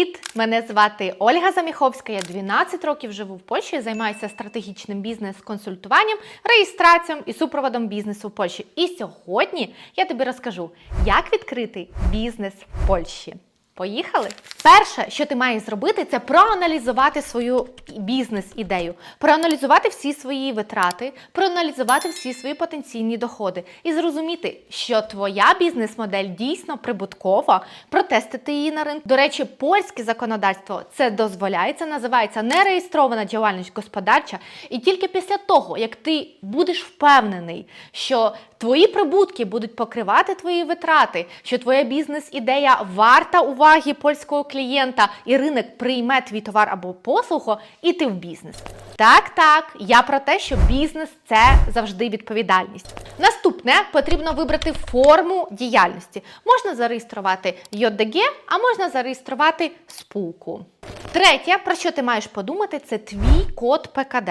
Привіт! Мене звати Ольга Заміховська. Я 12 років живу в Польщі, займаюся стратегічним бізнес-консультуванням, реєстрацією і супроводом бізнесу в Польщі. І сьогодні я тобі розкажу, як відкрити бізнес в Польщі. Поїхали? Перше, що ти маєш зробити, це проаналізувати свою бізнес-ідею, проаналізувати всі свої витрати, проаналізувати всі свої потенційні доходи і зрозуміти, що твоя бізнес-модель дійсно прибуткова, протестити її на ринку. До речі, польське законодавство це дозволяє, це називається нереєстрована діяльність господарча. І тільки після того, як ти будеш впевнений, що твої прибутки будуть покривати твої витрати, що твоя бізнес-ідея варта уваги польського клієнта, і ринок прийме твій товар або послугу, і ти в бізнес. Так, так, я про те, що бізнес це завжди відповідальність. Наступне потрібно вибрати форму діяльності. Можна зареєструвати ЙОДГ, а можна зареєструвати спулку. Третє, про що ти маєш подумати, це твій код ПКД,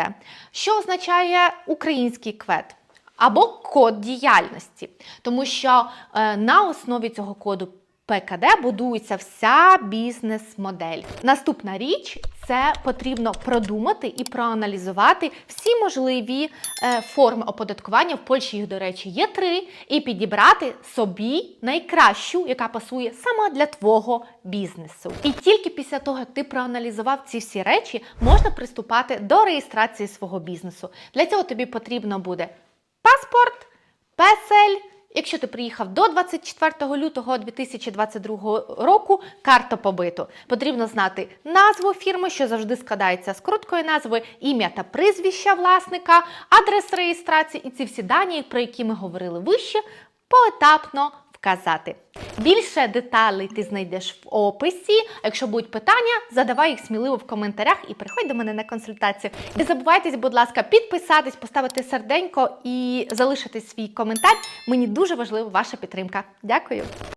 що означає український квет або код діяльності, тому що е, на основі цього коду ПКД будується вся бізнес-модель. Наступна річ це потрібно продумати і проаналізувати всі можливі е, форми оподаткування. В Польщі їх, до речі, є три, і підібрати собі найкращу, яка пасує саме для твого бізнесу. І тільки після того, як ти проаналізував ці всі речі, можна приступати до реєстрації свого бізнесу. Для цього тобі потрібно буде паспорт. Якщо ти приїхав до 24 лютого 2022 року, карта побиту. Потрібно знати назву фірми, що завжди складається з короткої назви, ім'я та прізвища власника, адрес реєстрації і ці всі дані, про які ми говорили вище, поетапно вказати. Більше деталей ти знайдеш в описі. Якщо будуть питання, задавай їх сміливо в коментарях і приходь до мене на консультацію. Не забувайтесь, будь ласка, підписатись, поставити серденько і залишити свій коментар. Мені дуже важлива ваша підтримка. Дякую.